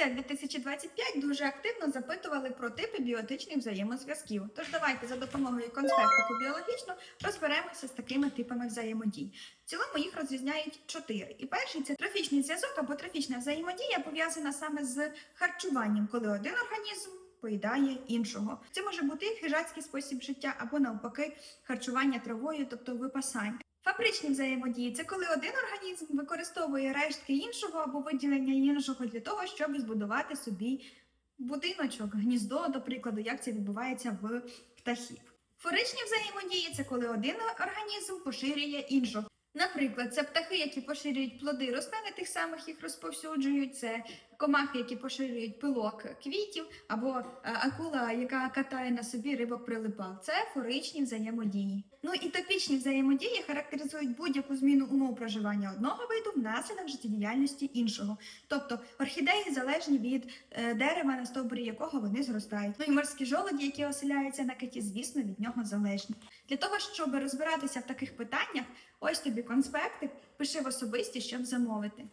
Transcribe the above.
НМТ 2025 дуже активно запитували про типи біотичних взаємозв'язків. Тож давайте за допомогою конспекту по біологічно розберемося з такими типами взаємодій. В цілому їх розрізняють чотири. І перший це трофічний зв'язок або трофічна взаємодія пов'язана саме з харчуванням, коли один організм поїдає іншого. Це може бути хижацький спосіб життя або навпаки харчування травою, тобто випасання. Фабричні взаємодії це коли один організм використовує рештки іншого або виділення іншого для того, щоб збудувати собі будиночок, гніздо, до прикладу, як це відбувається в птахів. Форичні взаємодії це коли один організм поширює іншого. Наприклад, це птахи, які поширюють плоди рослини, тих самих їх розповсюджують. Це комахи, які поширюють пилок квітів, або е, акула, яка катає на собі рибок прилипал. Це форичні взаємодії. Ну і топічні взаємодії характеризують будь-яку зміну умов проживання одного виду внаслідок життєдіяльності іншого. Тобто орхідеї залежні від е, дерева, на стовбурі якого вони зростають. Ну і морські жолоді, які оселяються на киті, звісно, від нього залежні. Для того, щоб розбиратися в таких питаннях, ось тобі конспекти, пиши в особисті, щоб замовити.